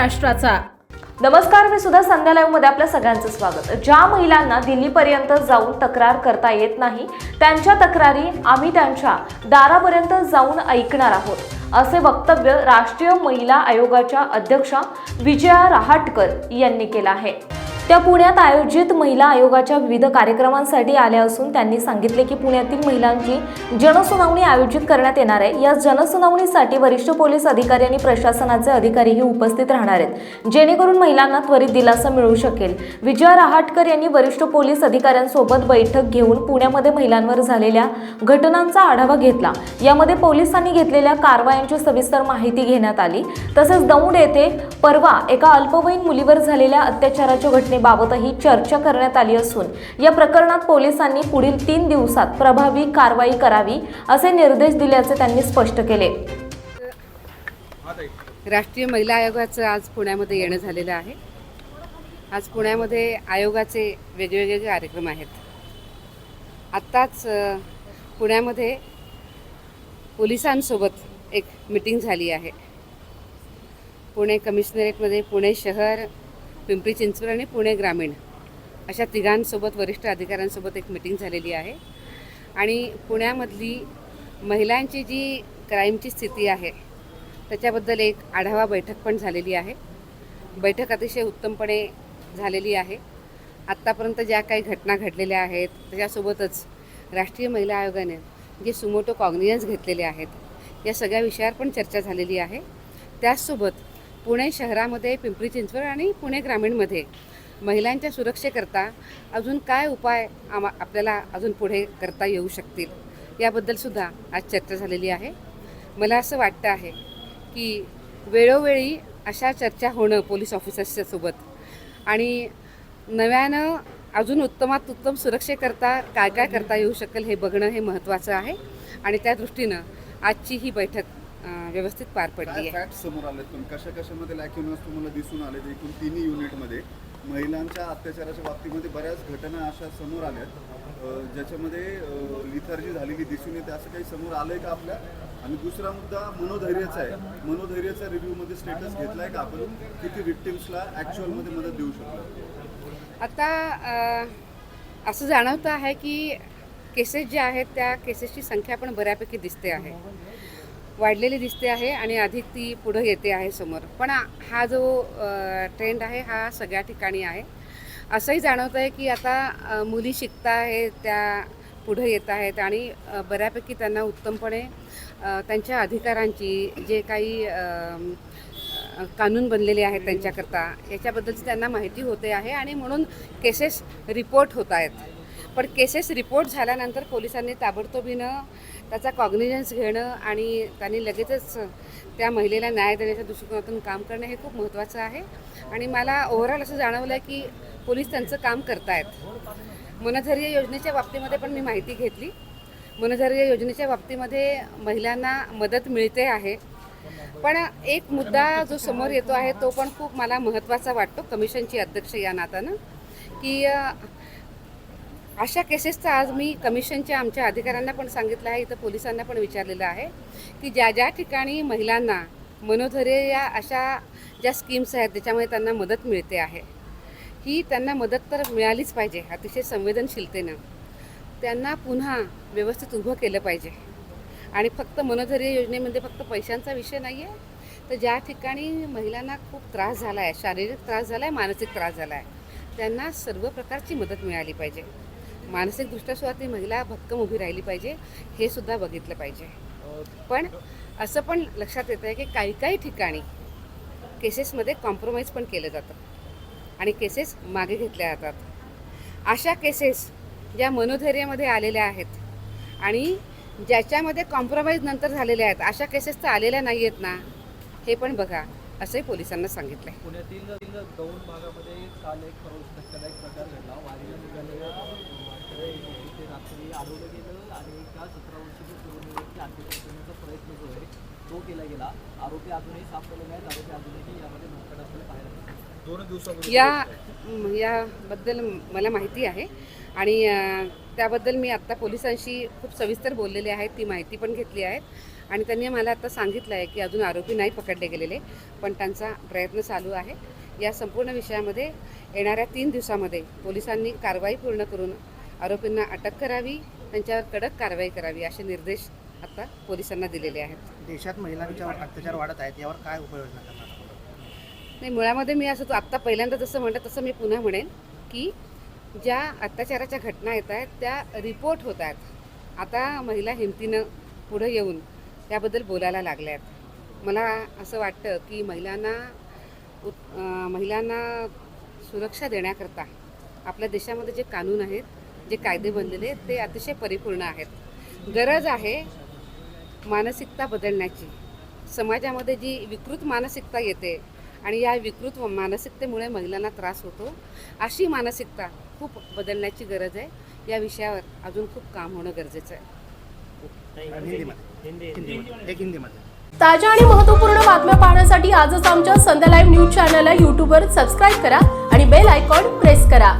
महाराष्ट्राचा. नमस्कार मी सुद्धा संध्या लाईव्हमध्ये आपल्या सगळ्यांचं स्वागत. ज्या महिलांना दिल्लीपर्यंत जाऊन तक्रार करता येत नाही त्यांच्या तक्रारी आम्ही त्यांच्या दारापर्यंत जाऊन ऐकणार आहोत असे वक्तव्य राष्ट्रीय महिला आयोगाच्या अध्यक्षा विजया रहाटकर यांनी केलं आहे. त्या पुण्यात आयोजित महिला आयोगाच्या विविध कार्यक्रमांसाठी आल्या असून त्यांनी सांगितले की पुण्यातील महिलांची जनसुनावणी आयोजित करण्यात येणार आहे. या जनसुनावणीसाठी वरिष्ठ पोलीस अधिकारी आणि प्रशासनाचे अधिकारीही उपस्थित राहणार आहेत जेणेकरून महिलांना त्वरित दिलासा मिळू शकेल. विजया रहाटकर यांनी वरिष्ठ पोलीस अधिकाऱ्यांसोबत बैठक घेऊन पुण्यामध्ये महिलांवर झालेल्या घटनांचा आढावा घेतला. यामध्ये पोलिसांनी घेतलेल्या कारवायांची सविस्तर माहिती घेण्यात आली. तसेच दौंड येथे परवा एका अल्पवयीन मुलीवर झालेल्या अत्याचाराच्या घटने घटनेबाबतही चर्चा करण्यात आली असून या प्रकरणात पोलिसांनी पुढील तीन दिवसात प्रभावी कारवाई करावी असे निर्देश दिल्याचे त्यांनी स्पष्ट केले. राष्ट्रीय महिला आयोगाचं आज पुण्यामध्ये येणं झालेलं आहे. आज पुण्यामध्ये आयोगाचे वेगवेगळे कार्यक्रम आहेत. आत्ताच पुण्यामध्ये पोलिसांसोबत एक मिटिंग झाली आहे. पुणे कमिशनरेटमध्ये पुणे शहर पिंपरी चिंचवड आणि पुणे ग्रामीण अशा तिघांसोबत वरिष्ठ अधिकाऱ्यांसोबत एक मिटिंग झालेली आहे. आणि पुण्यामधली महिलांची जी क्राईमची स्थिती आहे त्याच्याबद्दल एक आढावा बैठक पण झालेली आहे. बैठक अतिशय उत्तमपणे झालेली आहे. आत्तापर्यंत ज्या काही घटना घडलेल्या आहेत त्याच्यासोबतच राष्ट्रीय महिला आयोगाने जे सुमोटो कॉग्नियन्स घेतलेले आहेत या सगळ्या विषयावर पण चर्चा झालेली आहे. त्याचसोबत पुणे शहरामध्ये पिंपरी चिंचवड आणि पुणे ग्रामीणमध्ये महिलांच्या सुरक्षेकरता अजून काय उपाय आमा आपल्याला अजून पुढे करता येऊ शकतील? याबद्दलसुद्धा आज चर्चा झालेली आहे. मला असं वाटतं आहे की वेळोवेळी अशा चर्चा होणं पोलीस ऑफिसर्सच्या सोबत आणि नव्यानं अजून उत्तमात उत्तम सुरक्षेकरता काय काय करता येऊ शकेल हे बघणं हे महत्त्वाचं आहे. आणि त्या दृष्टीनं आजची ही बैठक व्यवस्थित पार पडली काय आहे. फॅक्ट समोर आलेत पण? कशा कशामध्ये लॅक्युनस तुम्हाला दिसून आले एकूण तिन्ही युनिटमध्ये महिलांच्या अत्याचाराच्या बाबतीमध्ये बऱ्याच घटना अशा समोर आल्यात. अं, ज्याच्यामध्ये लिथर्जी झालेली दिसून येते. असं काही समोर आलंय का आपल्या? आणि दुसरा मुद्दा मनोधैर्याचा आहे. मनोधैर्याचा रिव्ह्यूमध्ये स्टेटस घेतलाय का आपण? किती विक्टिम्सला ॲक्च्युअलमध्ये मदत देऊ शकतो? आता अ, असं जाणवतं आहे की केसेस ज्या आहेत त्या केसेसची संख्या पण बऱ्यापैकी दिसते आहे. वाढलेली दिसते आहे आणि अधिक ती पुढं येते आहे समोर. पण हा जो ट्रेंड आहे हा सगळ्या ठिकाणी आहे. असंही जाणवतं आहे की आता मुली शिकता आहेत त्या पुढं येत आहेत आणि बऱ्यापैकी त्यांना उत्तमपणे त्यांच्या अधिकारांची जे काही कानून बनलेले आहेत त्यांच्याकरता याच्याबद्दलची त्यांना माहिती होते आहे आणि म्हणून केसेस रिपोर्ट होत आहेत. पण केसेस रिपोर्ट झाल्यानंतर पोलिसांनी ताबडतोबीनं त्याचा कॉग्निजन्स घेणं आणि त्यांनी लगेचच त्या महिलेला न्याय देण्याच्या दृष्टिकोनातून काम करणं हे खूप महत्त्वाचं आहे. आणि मला ओव्हरऑल असं जाणवलं आहे की पोलीस त्यांचं काम करतायत. मनधैर्य योजनेच्या बाबतीमध्ये पण मी माहिती घेतली. मनधैर्य योजनेच्या बाबतीमध्ये महिलांना मदत मिळते आहे. पण एक मुद्दा जो समोर येतो आहे तो पण खूप मला महत्त्वाचा वाटतो कमिशनची अध्यक्ष या नात्यानं की अशा केसेसचा आज मी कमिशनच्या आमच्या अधिकाऱ्यांना पण सांगितलं आहे इथं पोलिसांना पण विचारलेलं आहे की ज्या ज्या ठिकाणी महिलांना मनोधैर्य या अशा ज्या स्कीम्स आहेत त्याच्यामुळे त्यांना मदत मिळते आहे ही त्यांना मदत तर मिळालीच पाहिजे अतिशय संवेदनशीलतेनं. त्यांना पुन्हा व्यवस्थित उभं केलं पाहिजे. आणि फक्त मनोधैर्य योजनेमध्ये फक्त पैशांचा विषय नाही आहे तर ज्या ठिकाणी महिलांना खूप त्रास झाला आहे शारीरिक त्रास झाला आहे मानसिक त्रास झाला आहे त्यांना सर्व प्रकारची मदत मिळाली पाहिजे. मानसिकदृष्ट्या सुद्धा ती महिला भक्कम उभी राहिली पाहिजे हे सुद्धा बघितलं पाहिजे. पण असं पण लक्षात येतं आहे की काही काही ठिकाणी केसेसमध्ये कॉम्प्रोमाइज पण केलं जातं. आणि केसेस मागे घेतल्या जातात. अशा केसेस ज्या मनोधैर्यामध्ये आलेल्या आहेत आणि ज्याच्यामध्ये कॉम्प्रोमाइज नंतर झालेल्या आहेत अशा केसेस तर आलेल्या नाही आहेत ना हे पण बघा. असंही पोलिसांना सांगितलं आहे पुण्यातील दौंड भागामध्ये काल एक धक्कादायक प्रकार घडला. वारीला निघालेल्या वारकऱ्या ते रात्री अडवलं गेलं आणि एका सतरा वर्षाच्या तरुणी व्यक्ती आत्महत्या करण्याचा प्रयत्न जो आहे तो केला गेला. आरोपी अजूनही सापडले नाहीत. आरोपी अजूनही यामध्ये पाहायला. दोन दिवसामध्ये या याबद्दल मला माहिती आहे. आणि त्याबद्दल मी आत्ता पोलिसांशी खूप सविस्तर बोललेले आहेत ती माहिती पण घेतली आहे. आणि त्यांनी मला आता सांगितलं आहे की अजून आरोपी नाही पकडले गेलेले पण त्यांचा प्रयत्न चालू आहे. या संपूर्ण विषयामध्ये येणाऱ्या तीन दिवसामध्ये पोलिसांनी कारवाई पूर्ण करून आरोपींना अटक करावी त्यांच्यावर कडक कारवाई करावी असे निर्देश आता पोलिसांना दिलेले आहेत. देशात महिलांच्यावर अत्याचार वाढत आहेत यावर काय उपाययोजना करणार? नाही मुळामध्ये मी असं तो आत्ता पहिल्यांदा जसं म्हणलं तसं मी पुन्हा म्हणेन की ज्या अत्याचाराच्या घटना येत आहेत त्या रिपोर्ट होत आहेत. आता महिला हिमतीनं पुढं येऊन त्याबद्दल बोलायला लागल्या आहेत. मला असं वाटतं की महिलांना उत् महिलांना सुरक्षा देण्याकरता आपल्या देशामध्ये जे कानून आहेत जे कायदे बनलेले आहेत ते अतिशय परिपूर्ण आहेत. गरज आहे मानसिकता बदलण्याची. समाजामध्ये जी विकृत मानसिकता येते आणि या विकृत मानसिकतेमुळे महिलांना त्रास होतो. अशी मानसिकता खूप बदलण्याची गरज आहे. या विषयावर अजून खूप काम होणं गरजेचं आहे. ताज्या आणि महत्त्वपूर्ण बातम्या पाहण्यासाठी आजच आमच्या संध्या लाईव्ह न्यूज चॅनलला यूट्यूबवर सबस्क्राईब करा आणि बेल आयकॉन प्रेस करा.